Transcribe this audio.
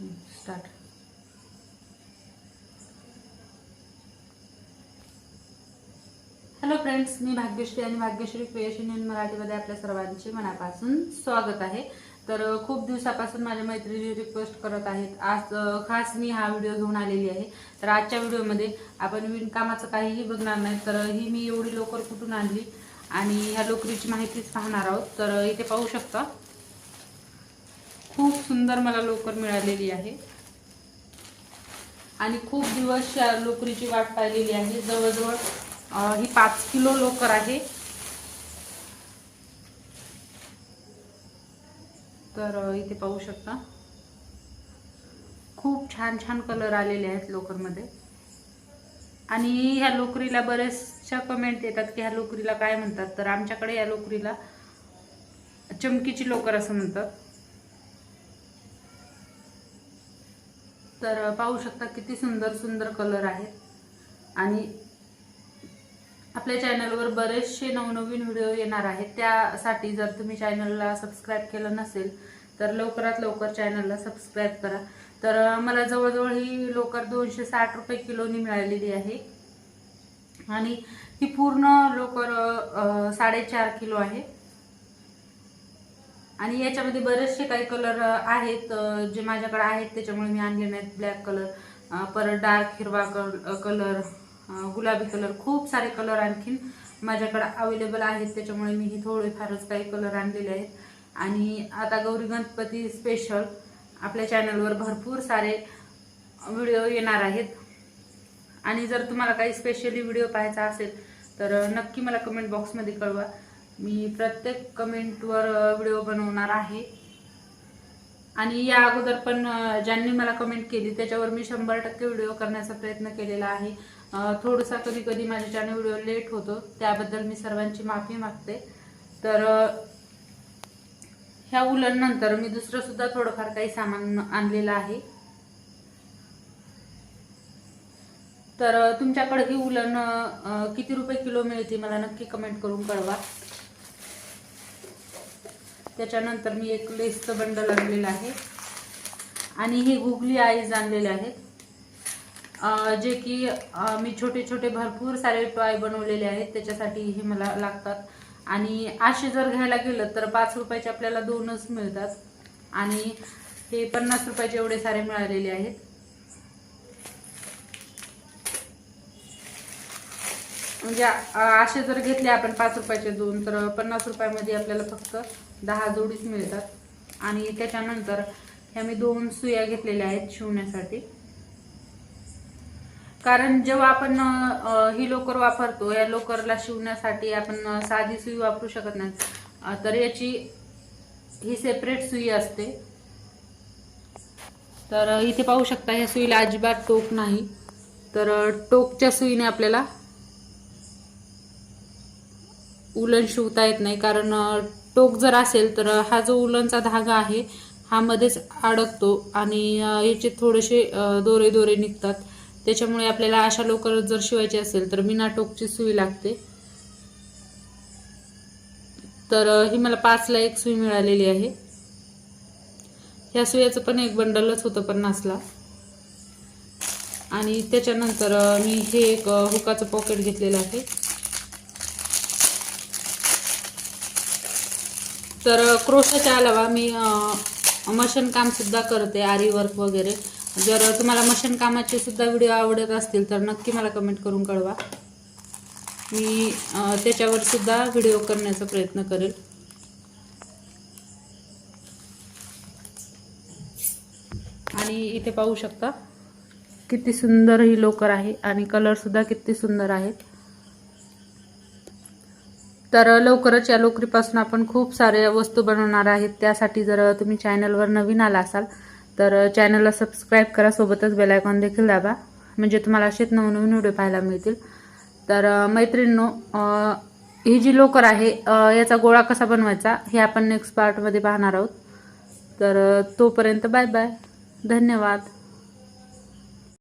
Start. Hello friends मी भाग्यश्री आणि Bhagyashree creation in मराठीमध्ये आपल्या सर्वांचे मनापासून स्वागत आहे. तर खूप दिवसापासून माझ्या मैत्रिणी रिक्वेस्ट करत आहेत. आज खास मी हा व्हिडिओ घेऊन आलेली आहे. तर आजच्या व्हिडिओमध्ये आपण विणकामाचं काहीही बघणार नाही. तर ही मी एवढी लोकर कुठून आणली? आणि ह्या लोकरीची माहितीच पाहणार आहोत. तर इथे पाहू शकता. खूप सुंदर मला लोकर मिळालेली आहे. आणि खूप दिवस लोकरीची वाट पाहिलेली आहे. जवळजवळ ही पाच किलो लोकर आहे. तर इथे पाहू शकता. खूप छान छान कलर आलेले आहेत लोकरमध्ये. आणि ह्या लोकरीला बरेचशा कमेंट येतात की ह्या लोकरीला काय म्हणतात? तर आमच्याकडे या लोकरीला चमकीची लोकर असं म्हणतात. तर पाहू शकता किती सुंदर सुंदर कलर आहेत. आणि आपल्या चॅनलवर बरेचसे नवनवीन व्हिडिओ येणार आहेत. त्यासाठी जर तुम्ही चॅनलला सबस्क्राईब केलं नसेल तर लवकरात लवकर चॅनलला सबस्क्राईब करा. तर मला जवळजवळ ही लोकर दोनशे साठ रुपये किलोनी मिळालेली आहे. आणि ही पूर्ण लोकर साडेचार किलो आहे. आणि याच्यामध्ये बरेचसे काही कलर आहेत जे माझ्याकडे आहेत त्याच्यामुळे मी आणले नाहीत. ब्लॅक कलर परत डार्क हिरवा कलर गुलाबी कलर खूप सारे कलर आणखीन माझ्याकडे अवेलेबल आहेत. त्याच्यामुळे मी ही थोडेफारच काही कलर आणलेले आहेत. आणि आता गौरी गणपती स्पेशल आपल्या चॅनलवर भरपूर सारे व्हिडिओ येणार आहेत. आणि जर तुम्हाला काही स्पेशली व्हिडिओ पाहायचा असेल तर नक्की मला कमेंट बॉक्समध्ये कळवा. मी प्रत्येक कमेंटवर व्हिडिओ बनवणार आहे. आणि या अगोदर पण ज्यांनी मला कमेंट केली त्याच्यावर मी शंभर टक्के व्हिडिओ करण्याचा प्रयत्न केलेला आहे. थोडासा कधी कधी माझ्या चॅनल व्हिडिओ लेट होतो त्याबद्दल मी सर्वांची माफी मागते. तर ह्या उलनंतर मी दुसरंसुद्धा थोडंफार काही सामान आणलेलं आहे. तर तुमच्याकडे ही उलन किती रुपये किलो मिळते मला नक्की कमेंट करून कळवा. त्याच्यानंतर मी एक लेसचं बंडल आणलेलं आहे. आणि हे गुगली आईज आणलेले आहेत. जे की मी छोटे छोटे भरपूर सारे टॉय बनवलेले आहेत. त्याच्यासाठी हे मला लागतात. आणि असे जर घ्यायला गेलं तर पाच रुपयाचे आपल्याला दोनच मिळतात. आणि हे पन्नास रुपयाचे एवढे सारे मिळालेले आहेत. म्हणजे असे जर घेतले आपण पाच रुपयाचे दोन तर पन्नास रुपयामध्ये आपल्याला फक्त दहा जोडीच मिळतात. आणि त्याच्यानंतर ह्या मी दोन सुया घेतलेल्या आहेत शिवण्यासाठी. कारण जेव्हा आपण ही लोकर वापरतो या लोकरला शिवण्यासाठी आपण साधी सुई वापरू शकत नाही. तर याची ही सेपरेट सुई असते. तर इथे पाहू शकता ह्या सुईला अजिबात टोक नाही. तर टोकच्या सुईने आपल्याला उलन शिवता येत नाही. कारण टोक जर असेल तर हा जो उलनचा धागा आहे हा मध्येच अडकतो आणि याचे थोडेसे दोरे दोरे निघतात. त्याच्यामुळे आपल्याला अशा लोकर जर शिवायची असेल तर बिना टोकची सुई लागते. तर ही मला पाचला एक सुई मिळालेली आहे. ह्या सुयाचं पण एक बंडलच होतं पन्नासला. आणि त्याच्यानंतर मी हे एक हुकाचं पॉकेट घेतलेलं आहे. तर क्रोशाच्या अलावा मी मशीनकामसुद्धा करते आरी वर्क वगैरे. जर तुम्हाला मशीनकामाचे सुद्धा व्हिडिओ आवडत असतील तर नक्की मला कमेंट करून कळवा. मी त्याच्यावरसुद्धा त्याच्यावर सुद्धा व्हिडिओ करण्याचा प्रयत्न करेल. आणि इथे पाहू शकता किती सुंदर ही लोकर आहे आणि कलरसुद्धा किती सुंदर आहेत तर लवकरच या लोकरीपासून आपण खूप साऱ्या वस्तू बनवणार आहेत. त्यासाठी जर तुम्ही चॅनलवर नवीन आला असाल तर चॅनलला सबस्क्राईब करा सोबतच बेलायकॉन देखील दाबा. म्हणजे तुम्हाला असेच नवनवीन व्हिडिओ पाहायला मिळतील. तर मैत्रिणींनो ही जी लोकर आहे याचा गोळा कसा बनवायचा हे आपण नेक्स्ट पार्टमध्ये पाहणार आहोत. तर तोपर्यंत बाय बाय. धन्यवाद.